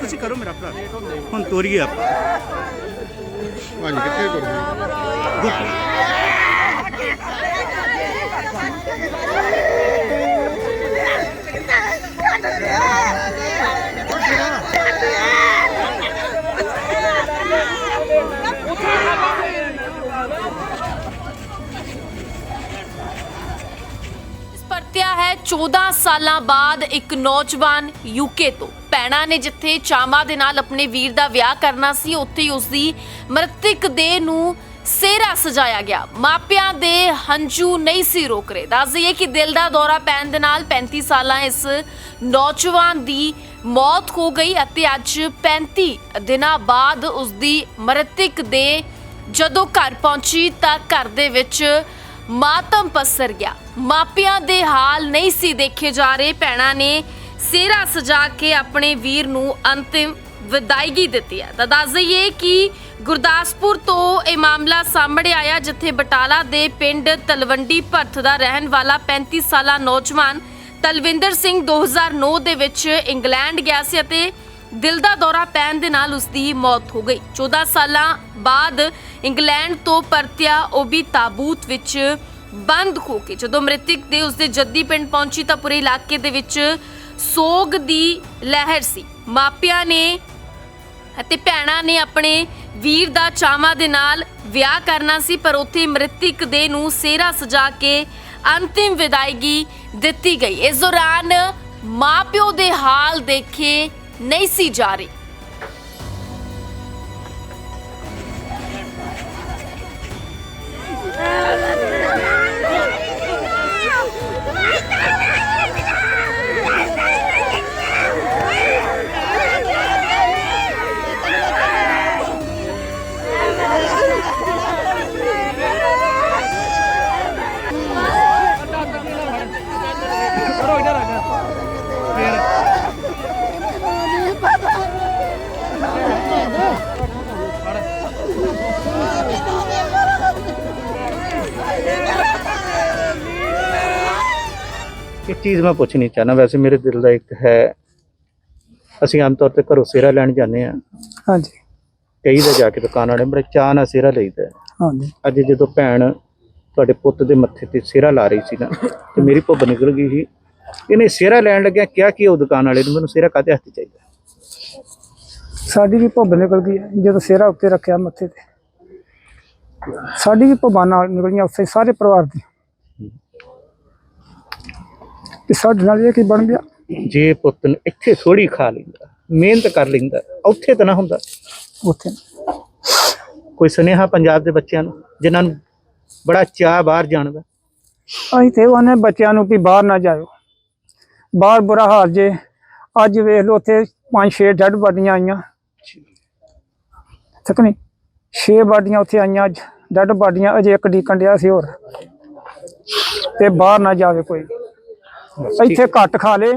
ਤੁਸੀਂ ਕਰੋ ਮੇਰਾ ਭਰਾ ਹੁਣ ਤੋਰੀਏ ਆਪਾਂ। ਹਾਂਜੀ ਕਿੱਥੇ ਕਰੋ ਪਰਤਿਆ ਹੈ। 14 ਸਾਲਾਂ ਬਾਅਦ ਇੱਕ ਨੌਜਵਾਨ ਯੂਕੇ ਤੋਂ ਪੈਣਾ ਨੇ, ਜਿੱਥੇ ਚਾਮਾ ਦੇ ਨਾਲ ਆਪਣੇ ਵੀਰ ਦਾ ਵਿਆਹ ਕਰਨਾ ਸੀ। ਉੱਥੇ ਉਸ ਦੀ ਮ੍ਰਿਤਕ ਦੇਹ ਨੂੰ ਸੇਰਾ ਸਜਾਇਆ ਗਿਆ। ਮਾਪਿਆਂ ਦੇ ਹੰਝੂ ਨਹੀਂ ਸੀ ਰੋਕ ਰਹੇ। ਦੱਸ ਕਿ ਦਿਲ ਦਾ ਦੌਰਾ ਪੈਣ ਦੇ ਨਾਲ 35 ਸਾਲਾਂ ਇਸ ਨੌਜਵਾਨ ਦੀ ਮੌਤ ਹੋ ਗਈ ਅਤੇ ਅੱਜ 35 ਦਿਨਾਂ ਬਾਅਦ ਉਸ ਦੀ ਮ੍ਰਿਤਕ ਦੇ ਜਦੋਂ ਘਰ ਪਹੁੰਚੀ ਤਾਂ ਘਰ ਦੇ ਵਿੱਚ ਮਾਤਮ ਪਸਰ ਗਿਆ। ਮਾਪਿਆਂ ਦੇ ਹਾਲ ਨਹੀਂ ਸੀ ਦੇਖੇ ਜਾ ਰਹੇ। ਭੈਣਾਂ ਨੇ ਸਿਹਰਾ ਸਜਾ ਕੇ ਆਪਣੇ ਵੀਰ ਨੂੰ ਅੰਤਿਮ ਵਿਦਾਇਗੀ ਦਿੱਤੀ ਹੈ। ਤਾਂ ਦੱਸ ਦਈਏ ਕਿ ਗੁਰਦਾਸਪੁਰ ਤੋਂ ਇਹ ਮਾਮਲਾ ਸਾਹਮਣੇ ਆਇਆ, ਜਿੱਥੇ ਬਟਾਲਾ ਦੇ ਪਿੰਡ ਤਲਵੰਡੀ ਭਰਥ ਦਾ ਰਹਿਣ ਵਾਲਾ 35 ਸਾਲਾ ਨੌਜਵਾਨ ਤਲਵਿੰਦਰ ਸਿੰਘ 2009 ਦੇ ਵਿੱਚ ਇੰਗਲੈਂਡ ਗਿਆ ਸੀ ਅਤੇ ਦਿਲ ਦਾ ਦੌਰਾ ਪੈਣ ਦੇ ਨਾਲ ਉਸ ਦੀ ਮੌਤ ਹੋ ਗਈ। 14 ਸਾਲਾਂ ਬਾਅਦ ਇੰਗਲੈਂਡ ਤੋਂ ਪਰਤਿਆ ਉਹ ਵੀ ਤਾਬੂਤ ਵਿੱਚ ਬੰਦ ਹੋ ਕੇ। ਜਦੋਂ ਮ੍ਰਿਤਕ ਦੇ ਉਸਦੇ ਜੱਦੀ ਪਿੰਡ ਪਹੁੰਚੀ ਤਾਂ ਪੂਰੇ ਇਲਾਕੇ ਦੇ ਵਿੱਚ ਸੋਗ ਦੀ ਲਹਿਰ ਸੀ। ਮਾਪਿਆਂ ਨੇ ਅਤੇ ਭੈਣਾਂ ਨੇ ਆਪਣੇ ਵੀਰ ਦਾ ਚਾਵਾਂ ਦੇ ਨਾਲ ਵਿਆਹ ਕਰਨਾ ਸੀ, ਪਰ ਉੱਥੇ ਮ੍ਰਿਤਕ ਦੇ ਨੂੰ ਸੇਰਾ ਸਜਾ ਕੇ ਅੰਤਿਮ ਵਿਦਾਇਗੀ ਦਿੱਤੀ ਗਈ। ਇਸ ਦੌਰਾਨ ਮਾਪਿਓ ਦੇ ਹਾਲ ਦੇਖੇ ਨਹੀਂ ਸੀ ਜਾ ਰਹੇ ਇੱਕ ਚੀਜ਼ ਮੈਂ ਪੁੱਛਣੀ ਚਾਹਨਾ ਵੈਸੇ ਮੇਰੇ ਦਿਲ ਦਾ ਇੱਕ ਹੈ ਅਸੀਂ ਆਮ ਤੌਰ ਤੇ ਘਰੋਂ ਸਿਹਰਾ ਲੈਣ ਜਾਂਦੇ ਆ ਹਾਂਜੀ। ਕਈ ਦਾ ਜਾ ਕੇ ਦੁਕਾਨ ਵਾਲੇ ਬੜੇ ਚਾਅ ਨਾਲ ਸਿਹਰਾ ਲਈਦਾ। ਹਾਂਜੀ। ਅੱਜ ਜਦੋਂ ਭੈਣ ਤੁਹਾਡੇ ਪੁੱਤ ਦੇ ਮੱਥੇ ਤੇ ਸਿਹਰਾ ਲਾ ਰਹੀ ਸੀ ਨਾ ਤੇ ਮੇਰੀ ਭੁੱਬ ਨਿਕਲ ਗਈ ਸੀ। ਇਹਨੇ ਸਿਹਰਾ ਲੈਣ ਲੱਗਿਆ ਕਿਹਾ ਕਿ ਉਹ ਦੁਕਾਨ ਵਾਲੇ ਨੂੰ ਮੈਨੂੰ ਸਿਹਰਾ ਕਾਹਦੇ ਹੱਥ ਚਾਹੀਦਾ? ਸਾਡੀ ਵੀ ਭੁੱਬ ਨਿਕਲ ਗਈ ਜਦੋਂ ਸਿਹਰਾ ਉੱਤੇ ਰੱਖਿਆ ਮੱਥੇ ਤੇ। ਸਾਡੀ ਵੀ ਭੁੱਬਾਂ ਨਾਲ ਨਿਕਲੀਆਂ ਉੱਥੇ ਸਾਰੇ ਪਰਿਵਾਰ ਦੀ। ਤੇ ਸਾਡੇ ਨਾਲ ਇਹ ਕੀ ਬਣ ਗਿਆ? ਜੇ ਪੁੱਤ ਨੂੰ ਇੱਥੇ ਥੋੜੀ ਖਾ ਲੈਂਦਾ ਮਿਹਨਤ ਕਰ ਲੈਂਦਾ ਉੱਥੇ ਤਾਂ ਨਾ ਹੁੰਦਾ। ਉੱਥੇ ਕੋਈ ਸੁਨੇਹਾ ਪੰਜਾਬ ਦੇ ਬੱਚਿਆਂ ਨੂੰ ਜਿਨ੍ਹਾਂ ਨੂੰ ਬੜਾ ਚਾਅ ਬਾਹਰ ਜਾਣ ਦਾ? ਅਸੀਂ ਤੇ ਉਹਨੇ ਬੱਚਿਆਂ ਨੂੰ ਵੀ ਬਾਹਰ ਨਾ ਜਾਇਓ। ਬਾਹਰ ਬੁਰਾ ਹਾਲ ਜੇ ਅੱਜ ਵੇਖ ਲਓ ਉੱਥੇ ਪੰਜ ਛੇ ਡੱਡ ਬਾਡੀਆਂ ਆਈਆਂ। ਠੀਕ ਨਹੀਂ? ਛੇ ਬਾਡੀਆਂ ਉੱਥੇ ਆਈਆਂ ਅੱਜ ਡੱਡ ਬਾਡੀਆਂ ਅਜੇ ਇੱਕ ਡੀਕਣ ਡਿਆ ਸੀ ਹੋਰ। ਤੇ ਬਾਹਰ ਨਾ ਜਾਵੇ ਕੋਈ। ਇੱਥੇ ਘੱਟ ਖਾ ਲੇ।